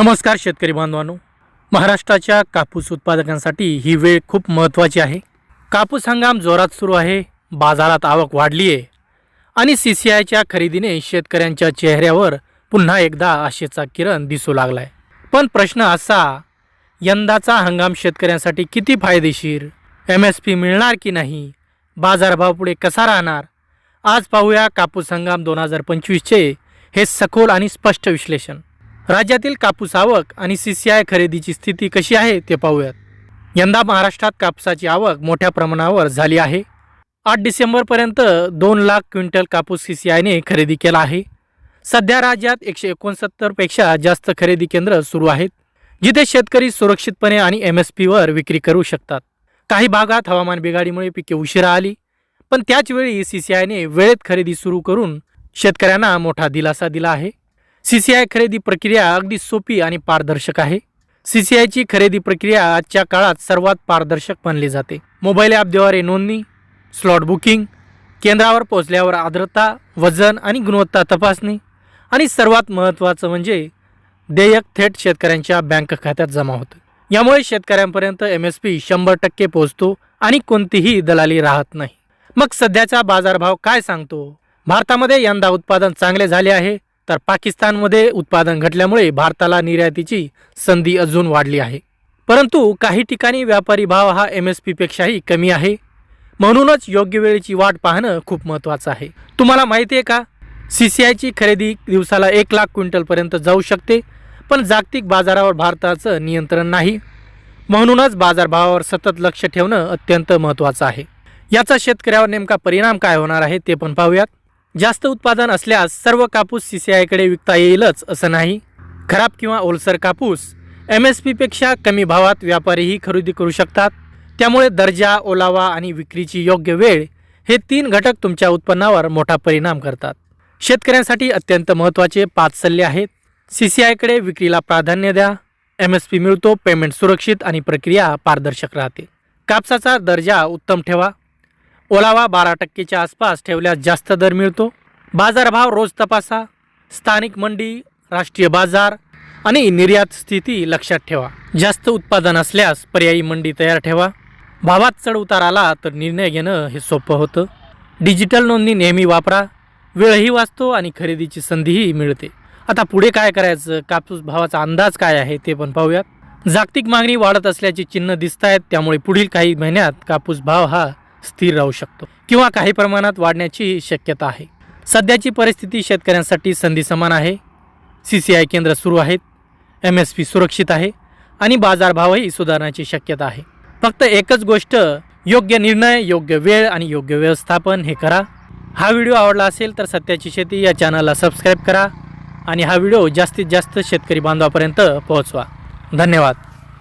नमस्कार शेतकरी बांधवांनो. महाराष्ट्राच्या कापूस उत्पादकांसाठी ही वेळ खूप महत्त्वाची आहे. कापूस हंगाम जोरात सुरू आहे बाजारात आवक वाढली आहे आणि सी सी आयच्या खरेदीने शेतकऱ्यांच्या चेहऱ्यावर पुन्हा एकदा आशेचा किरण दिसू लागला आहे पण प्रश्न असा यंदाचा हंगाम शेतकऱ्यांसाठी किती फायदेशीर? एम एस पी मिळणार की नाही? बाजारभाव पुढे कसा राहणार? आज पाहूया कापूस हंगाम दोन हजार पंचवीसचे हे सखोल आणि स्पष्ट विश्लेषण. राज्यातील कापूस आवक आणि सी सी आय खरेदीची स्थिती कशी आहे ते पाहूयात. यंदा महाराष्ट्रात कापसाची आवक मोठ्या प्रमाणावर झाली आहे. आठ डिसेंबरपर्यंत दोन लाख क्विंटल कापूस सी सी आयने खरेदी केला आहे. सध्या राज्यात एकशे एकोणसत्तरपेक्षा जास्त खरेदी केंद्र सुरू आहेत जिथे शेतकरी सुरक्षितपणे आणि एम एस पीवर विक्री करू शकतात. काही भागात हवामान बिघाडीमुळे पिके उशिरा आली पण त्याचवेळी सी सी आयने वेळेत खरेदी सुरू करून शेतकऱ्यांना मोठा दिलासा दिला आहे. सी सी आय खरेदी प्रक्रिया अगदी सोपी आणि पारदर्शक आहे. सी सी आयची खरेदी प्रक्रिया आजच्या काळात सर्वात पारदर्शक मानली जाते. मोबाईल ॲपद्वारे नोंदणी स्लॉट बुकिंग केंद्रावर पोहोचल्यावर आर्द्रता वजन आणि गुणवत्ता तपासणी आणि सर्वात महत्त्वाचं म्हणजे देयक थेट शेतकऱ्यांच्या बँक खात्यात जमा होतं. यामुळे शेतकऱ्यांपर्यंत एम एस पी शंभर टक्के पोहोचतो आणि कोणतीही दलाली राहत नाही. मग सध्याचा बाजारभाव काय सांगतो? भारतामध्ये यंदा उत्पादन चांगले झाले आहे. तर पाकिस्तानमध्ये उत्पादन घटल्यामुळे भारताला निर्यातीची संधी अजून वाढली आहे. परंतु काही ठिकाणी व्यापारी भाव हा एम एस पीपेक्षाही कमी आहे. म्हणूनच योग्य वेळेची वाट पाहणं खूप महत्त्वाचं आहे. तुम्हाला माहिती आहे का? सी सी आयची खरेदी दिवसाला एक लाख क्विंटलपर्यंत जाऊ शकते पण जागतिक बाजारावर भारताचं नियंत्रण नाही. म्हणूनच बाजारभावावर सतत लक्ष ठेवणं अत्यंत महत्त्वाचं आहे. याचा शेतकऱ्यावर नेमका परिणाम काय होणार आहे ते पण पाहूयात. जास्त उत्पादन असल्यास सर्व कापूस सी सी आयकडे विकता येईलच असं नाही. खराब किंवा ओलसर कापूस एम एस पीपेक्षा कमी भावात व्यापारीही खरेदी करू शकतात. त्यामुळे दर्जा ओलावा आणि विक्रीची योग्य वेळ हे तीन घटक तुमच्या उत्पन्नावर मोठा परिणाम करतात. शेतकऱ्यांसाठी अत्यंत महत्त्वाचे पाच सल्ले आहेत. सी सी आयकडे विक्रीला प्राधान्य द्या. एम एस पी मिळतो पेमेंट सुरक्षित आणि प्रक्रिया पारदर्शक राहते. कापसाचा दर्जा उत्तम ठेवा. ओलावा बारा टक्केच्या आसपास ठेवल्यास जास्त दर मिळतो. बाजारभाव रोज तपासा. स्थानिक मंडी राष्ट्रीय बाजार आणि निर्यात स्थिती लक्षात ठेवा. जास्त उत्पादन असल्यास पर्यायी मंडी तयार ठेवा. भावात चढ उतार आला तर निर्णय घेणं हे सोपं होतं. डिजिटल नोंदणी नेहमी वापरा. वेळही वाचतो आणि खरेदीची संधीही मिळते. आता पुढे काय करायचं? कापूस भावाचा अंदाज काय आहे ते पण पाहूयात. जागतिक मागणी वाढत असल्याची चिन्ह दिसत आहेत त्यामुळे पुढील काही महिन्यात कापूस भाव हा स्थिर राहू शकतो किंवा काही प्रमाणात वाढण्याची शक्यता आहे. सध्याची परिस्थिती शेतकऱ्यांसाठी संधी समान आहे. सी सी आय केंद्र सुरू आहेत. एम एस पी सुरक्षित आहे आणि बाजारभावही सुधारण्याची शक्यता आहे. फक्त एकच गोष्ट योग्य निर्णय योग्य वेळ आणि योग्य व्यवस्थापन हे करा. हा व्हिडिओ आवडला असेल तर सत्याची शेती या चॅनलला सबस्क्राईब करा आणि हा व्हिडिओ जास्तीत जास्त शेतकरी बांधवापर्यंत पोहोचवा. धन्यवाद.